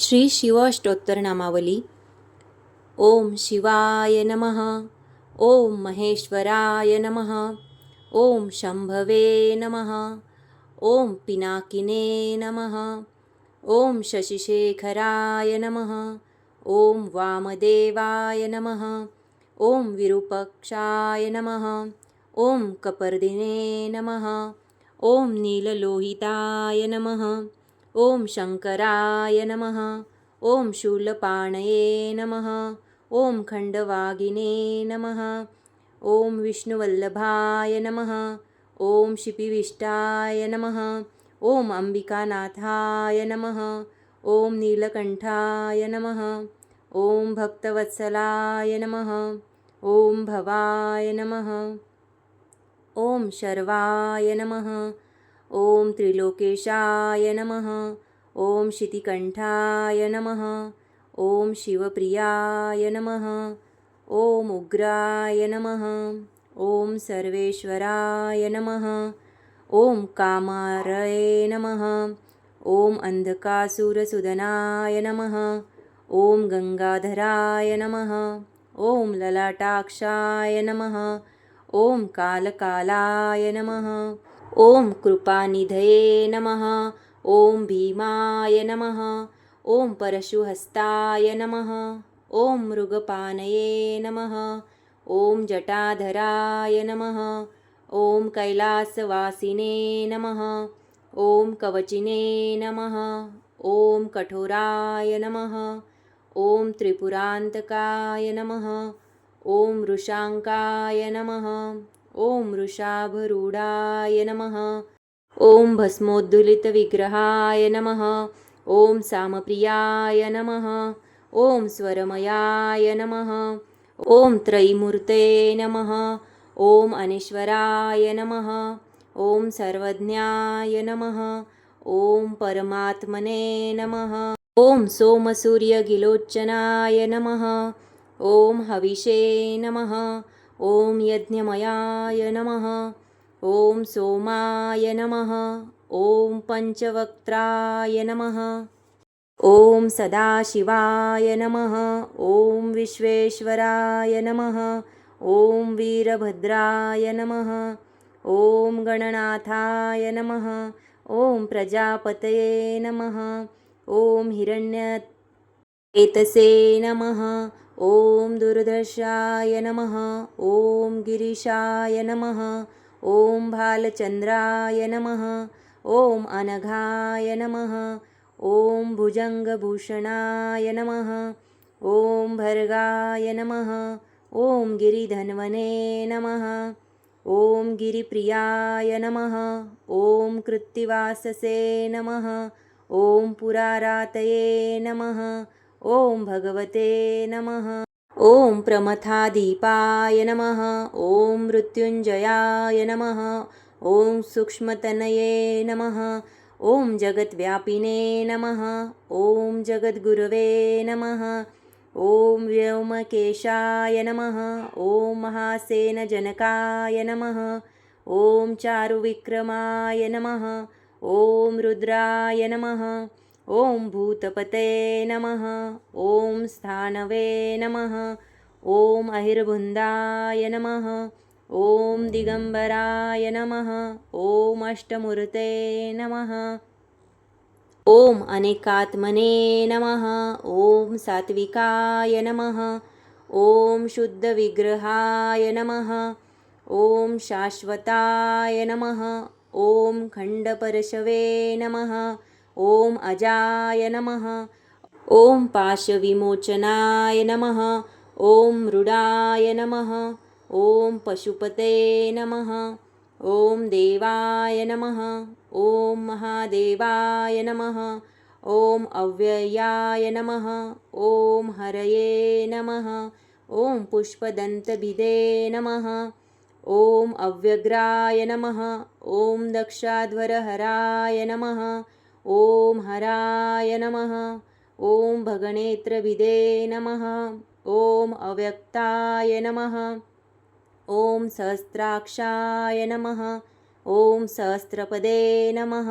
श्री शिवाष्टोत्तर नामावली ओम शिवाय नमः. ओम महेश्वराय नमः. ओम शंभवे नमः. ओम पिनाकिने नमः. ओम शशिशेखराय नमः. ओम वामदेवाय नमः. ओम विरूपक्षाय नमः. ओम कपर्दिने नमः. ओम नीललोहिताय नमः. ॐ शङ्कराय नमः। ॐ शूलपाणये नमः। ॐ खण्डवागिने नमः। ॐ विष्णुवल्लभाय नमः। ॐ शिपिविष्टाय नमः। ॐ अम्बिकानाथाय नमः। ॐ नीलकण्ठाय नमः। ॐ भक्तवत्सलाय नमः। ॐ भवाय नमः। ॐ शर्वाय नमः ॐ त्रिलोकेशाय नमः। ॐ शितिकण्ठाय नमः। ॐ शिवप्रियाय नमः। ॐ उग्राय नमः। ॐ सर्वेश्वराय नमः। ॐ कामारये नमः। ॐ अन्धकासुरसुदनाय नमः। ॐ गङ्गाधराय नमः। ॐ ललाटाक्षाय नमः। ॐ कालकालाय नमः। ॐ कृपानिधये नमः ॐ भीमाय नमः ॐ परशुहस्ताय नमः ॐ मृगपानये नमः ॐ जटाधराय नमः ॐ कैलासवासिने नमः ॐ कवचिने नमः ॐ कठोराय नमः ॐ त्रिपुरान्तकाय नमः ॐ वृषाङ्काय नमः ॐ वृषाभरूढाय नमः। ॐ भस्मोद्दुलितविग्रहाय नमः। ॐ सामप्रियाय नमः। ॐ स्वरमयाय नमः। ॐ त्रयीमूर्ते नमः। ॐ अनीश्वराय नमः। ॐ सर्वज्ञाय नमः। ॐ परमात्मने नमः। ॐ सोमसूर्यगिलोच्चनाय नमः। ॐ हविषे नमः ॐ यज्ञमयाय नमः। ॐ सोमाय नमः। ॐ पञ्चवक्त्राय नमः। ॐ सदाशिवाय नमः। ॐ विश्वेश्वराय नमः। ॐ वीरभद्राय नमः। ॐ गणनाथाय नमः। ॐ प्रजापतये नमः। ॐ हिरण्य एतसे नमः ॐ दुर्दशाय नमः ॐ गिरिशाय नमः ॐ भालचन्द्राय नमः ॐ अनघाय नमः ॐ भुजङ्गभूषणाय नमः ॐ भर्गाय नमः ॐ गिरिधन्वने नमः ॐ गिरिप्रियाय नमः ॐ कृत्तिवाससे नमः ॐ पुरारातये नमः ॐ भगवते नमः। ॐ प्रमथादीपाय नमः। ॐ मृत्युञ्जयाय नमः। ॐ सूक्ष्मतनये नमः। ॐ जगद्व्यापिने नमः। ॐ जगद्गुरवे नमः। ॐ व्योमकेशाय नमः। ॐ महासेनजनकाय नमः। ॐ चारुविक्रमाय नमः। ॐ रुद्राय नमः ॐ भूतपते नमः ॐ स्थानवे नमः ॐ अहिर्बुन्दाय नमः ॐ दिगम्बराय नमः ॐ अष्टमूर्ते नमः ॐ अनेकात्मने नमः ॐ सात्विकाय नमः ॐ शुद्धविग्रहाय नमः ॐ शाश्वताय नमः ॐ खण्डपरशवे नमः ॐ अजाय नमः ॐ पाशविमोचनाय नमः ॐ मृडाय नमः ॐ पशुपते नमः ॐ देवाय नमः ॐ महादेवाय नमः ॐ अव्ययाय नमः ॐ हरये नमः ॐ पुष्पदन्तभिदे नमः ॐ अव्यग्राय नमः ॐ दक्षाध्वरहराय नमः ॐ हराय नमः। ॐ भगणेत्रविदे नमः। ॐ अव्यक्ताय नमः। ॐ सहस्राक्षाय नमः। ॐ सहस्रपदे नमः।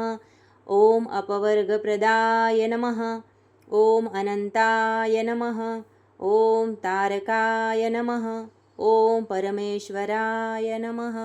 ॐ अपवर्गप्रदाय नमः। ॐ अनन्ताय नमः। ॐ तारकाय नमः। ॐ परमेश्वराय नमः